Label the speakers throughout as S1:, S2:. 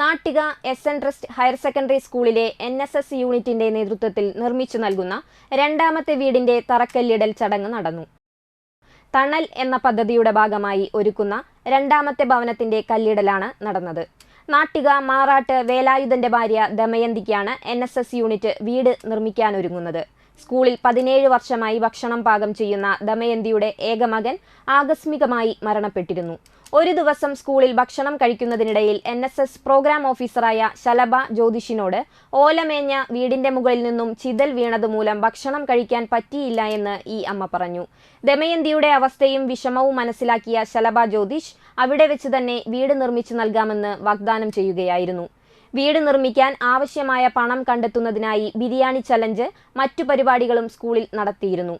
S1: Nattika S N trust higher secondary സ്കൂളിലെ N S S യൂണിറ്റിന്റെ നേതൃത്വത്തിൽ നിർമ്മിച്ചു നൽകുന്ന രണ്ടാമത്തെ വീടിന്റെ തറക്കല്ലിടൽ ചടങ്ങ് നടന്നു. തണൽ എന്ന പദ്ധതിയുടെ ഭാഗമായി ഒരുക്കുന്ന രണ്ടാമത്തെ ഭവനത്തിന്റെ കല്ലിടലാണ് നടന്നത്. നാട്ടിക മാറാട്ട് വേലായുധന്റെ ഭാര്യ ദമയന്തിക്കാണ് എൻ യൂണിറ്റ് വീട് നിർമ്മിക്കാനൊരുങ്ങുന്നത്. സ്കൂളിൽ പതിനേഴ് വർഷമായി ഭക്ഷണം പാകം ചെയ്യുന്ന ദമയന്തിയുടെ ഏകമകൻ ആകസ്മികമായി മരണപ്പെട്ടിരുന്നു. ഒരു ദിവസം സ്കൂളിൽ ഭക്ഷണം കഴിക്കുന്നതിനിടയിൽ എൻ എസ് എസ് പ്രോഗ്രാം ഓഫീസറായ ശലഭ ജ്യോതിഷിനോട് ഓലമേഞ്ഞ വീടിന്റെ മുകളിൽ നിന്നും ചിതൽ വീണതുമൂലം ഭക്ഷണം കഴിക്കാൻ പറ്റിയില്ല എന്ന് ഈ അമ്മ പറഞ്ഞു. ദമയന്തിയുടെ അവസ്ഥയും വിഷമവും മനസ്സിലാക്കിയ ശലഭ ജ്യോതിഷ് അവിടെ വെച്ച് തന്നെ വീട് നിർമ്മിച്ചു നൽകാമെന്ന് വാഗ്ദാനം ചെയ്യുകയായിരുന്നു. വീട് നിർമ്മിക്കാൻ ആവശ്യമായ പണം കണ്ടെത്തുന്നതിനായി ബിരിയാണി ചലഞ്ച് മറ്റു പരിപാടികളും സ്കൂളിൽ നടത്തിയിരുന്നു.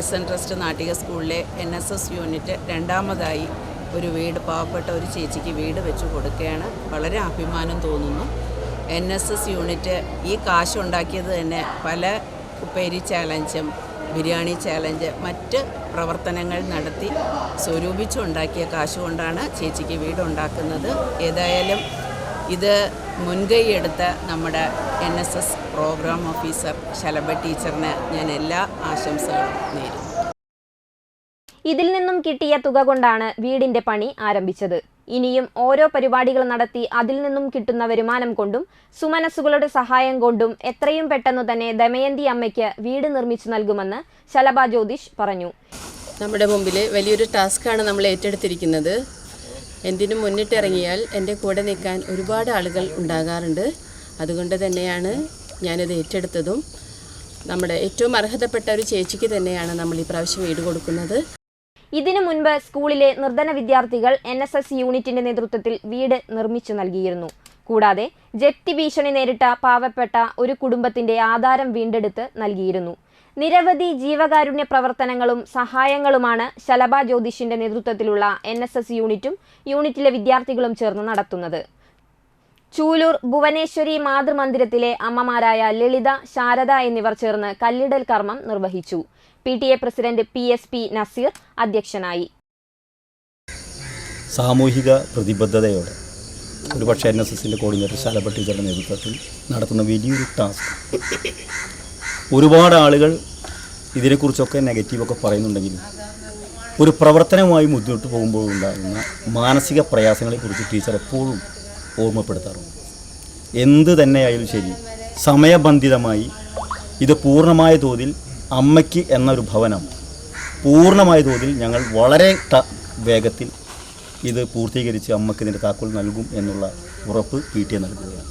S2: എസ് എൻ ട്രസ്റ്റ് നാട്ടിക സ്കൂളിലെ എൻ എസ് എസ് യൂണിറ്റ് രണ്ടാമതായി ഒരു വീട് പാവപ്പെട്ട ഒരു ചേച്ചിക്ക് വീട് വെച്ചു കൊടുക്കുകയാണ്. വളരെ അഭിമാനം തോന്നുന്നു. എൻ എസ് എസ് യൂണിറ്റ് ഈ കാശുണ്ടാക്കിയത് തന്നെ പല ഉപ്പേരി ചാലഞ്ചും ബിരിയാണി ചാലഞ്ച് മറ്റ് പ്രവർത്തനങ്ങൾ നടത്തി സ്വരൂപിച്ചുണ്ടാക്കിയ കാശുകൊണ്ടാണ് ചേച്ചിക്ക് വീടുണ്ടാക്കുന്നത്. ഏതായാലും ഇത് മുൻകൈയെടുത്ത നമ്മുടെ N S S program officer Shalabha ടീച്ചറിന് ഞാൻ എല്ലാ ആശംസകളും നേരുന്നു.
S1: ഇതിൽ നിന്നും കിട്ടിയ തുക കൊണ്ടാണ് വീടിന്റെ പണി ആരംഭിച്ചത്. ഇനിയും ഓരോ പരിപാടികൾ നടത്തി അതിൽ നിന്നും കിട്ടുന്ന വരുമാനം കൊണ്ടും സുമനസ്സുകളുടെ സഹായം കൊണ്ടും എത്രയും പെട്ടെന്ന് തന്നെ ദമയന്തി അമ്മയ്ക്ക് വീട് നിർമ്മിച്ചു നൽകുമെന്ന് ശലഭ ജ്യോതിഷ് പറഞ്ഞു.
S3: നമ്മുടെ മുമ്പിൽ വലിയൊരു ടാസ്ക്കാണ് നമ്മൾ ഏറ്റെടുത്തിരിക്കുന്നത്. എന്തിനും മുന്നിട്ടിറങ്ങിയാൽ എന്റെ കൂടെ നിൽക്കാൻ ഒരുപാട് ആളുകൾ ഉണ്ടാകാറുണ്ട്. അതുകൊണ്ട് തന്നെയാണ് ഞാനിത് ഏറ്റെടുത്തതും. നമ്മുടെ ഏറ്റവും അർഹതപ്പെട്ട ഒരു ചേച്ചിക്ക് തന്നെയാണ് നമ്മൾ ഈ പ്രാവശ്യം വീട് കൊടുക്കുന്നത്.
S1: ഇതിനു മുൻപ് സ്കൂളിലെ നിർധന വിദ്യാർത്ഥികൾ എൻ എസ് എസ് യൂണിറ്റിന്റെ നേതൃത്വത്തിൽ വീട് നിർമ്മിച്ചു നൽകിയിരുന്നു. കൂടാതെ ജപ്തി ഭീഷണി നേരിട്ട പാവപ്പെട്ട ഒരു കുടുംബത്തിന്റെ ആധാരം വീണ്ടെടുത്ത് നൽകിയിരുന്നു. നിരവധി ജീവകാരുണ്യ പ്രവർത്തനങ്ങളും സഹായങ്ങളുമാണ് ശലഭ ജ്യോതിഷിന്റെ നേതൃത്വത്തിലുള്ള എൻ എസ് എസ് യൂണിറ്റും യൂണിറ്റിലെ വിദ്യാർത്ഥികളും ചേർന്ന് നടത്തുന്നത്. ചൂലൂർ ഭുവനേശ്വരി മാതൃമന്ദിരത്തിലെ അമ്മമാരായ ലളിത ശാരദ എന്നിവർ ചേർന്ന് കല്ലിടൽ കർമ്മം നിർവഹിച്ചു. P T A president P S P Nazeer അധ്യക്ഷനായി.
S4: സാമൂഹിക പ്രതിബദ്ധതയോടെ ഒരുപക്ഷെ എൻ എസ് എസിന്റെ കോർഡിനേറ്റർ ശാലഭ ടീച്ചറുടെ നേതൃത്വത്തിൽ നടത്തുന്ന വലിയൊരു ടാസ്ക്. ഒരുപാട് ആളുകൾ ഇതിനെക്കുറിച്ചൊക്കെ നെഗറ്റീവൊക്കെ പറയുന്നുണ്ടെങ്കിലും ഒരു പ്രവർത്തനവുമായി മുന്നോട്ട് പോകുമ്പോൾ ഉണ്ടാകുന്ന മാനസിക പ്രയാസങ്ങളെക്കുറിച്ച് ടീച്ചർ എപ്പോഴും ഓർമ്മപ്പെടുത്താറുണ്ട്. എന്ത് തന്നെയായാലും ശരി സമയബന്ധിതമായി ഇത് പൂർണമായ തോതിൽ അമ്മയ്ക്ക് എന്നൊരു ഭവനം പൂർണമായ തോതിൽ ഞങ്ങൾ വളരെ വേഗത്തിൽ ഇത് പൂർത്തീകരിച്ച് അമ്മയ്ക്ക് ഇതിന്റെ താക്കോൽ നൽകും എന്നുള്ള ഉറപ്പ് പി ടി എ നൽകുകയാണ്.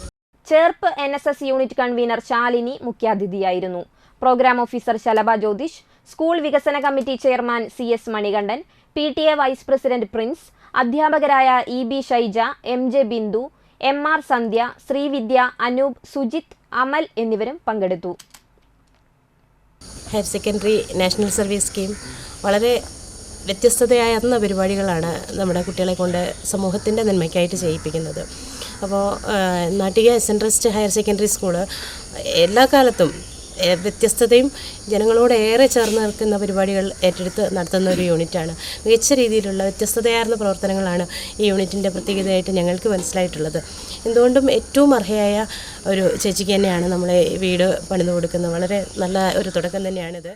S1: Cherpu N S S unit convener Shalini മുഖ്യാതിഥിയായിരുന്നു. Program officer Shalabha Jyothish school വികസന committee chairman C S Manikandan P T A vice president Prince അധ്യാപകരായ E B Shyja M J Bindu M R Sandhya Srividya Anoop Sujith Amal എന്നിവരും പങ്കെടുത്തു.
S5: Higher secondary national service scheme വളരെ വ്യത്യസ്തതയാർന്ന പരിപാടികളാണ് നമ്മുടെ കുട്ടികളെ കൊണ്ട് സമൂഹത്തിന്റെ നന്മയ്ക്കായിട്ട് ചെയ്യിപ്പിക്കുന്നത്. അപ്പോൾ Nattika S N trust higher secondary school എല്ലാ കാലത്തും വ്യത്യസ്തതയും ജനങ്ങളോട് ഏറെ ചേർന്ന് നിൽക്കുന്ന പരിപാടികൾ ഏറ്റെടുത്ത് നടത്തുന്ന ഒരു യൂണിറ്റാണ്. മികച്ച രീതിയിലുള്ള വ്യത്യസ്തതയാർന്ന പ്രവർത്തനങ്ങളാണ് ഈ യൂണിറ്റിന്റെ പ്രത്യേകതയായിട്ട് ഞങ്ങൾക്ക് മനസ്സിലായിട്ടുള്ളത്. എന്തുകൊണ്ടും ഏറ്റവും അർഹയായ ഒരു ചേച്ചിക്ക് തന്നെയാണ് നമ്മളെ വീട് പണിതു കൊടുക്കുന്നത്. വളരെ നല്ല ഒരു തുടക്കം തന്നെയാണിത്.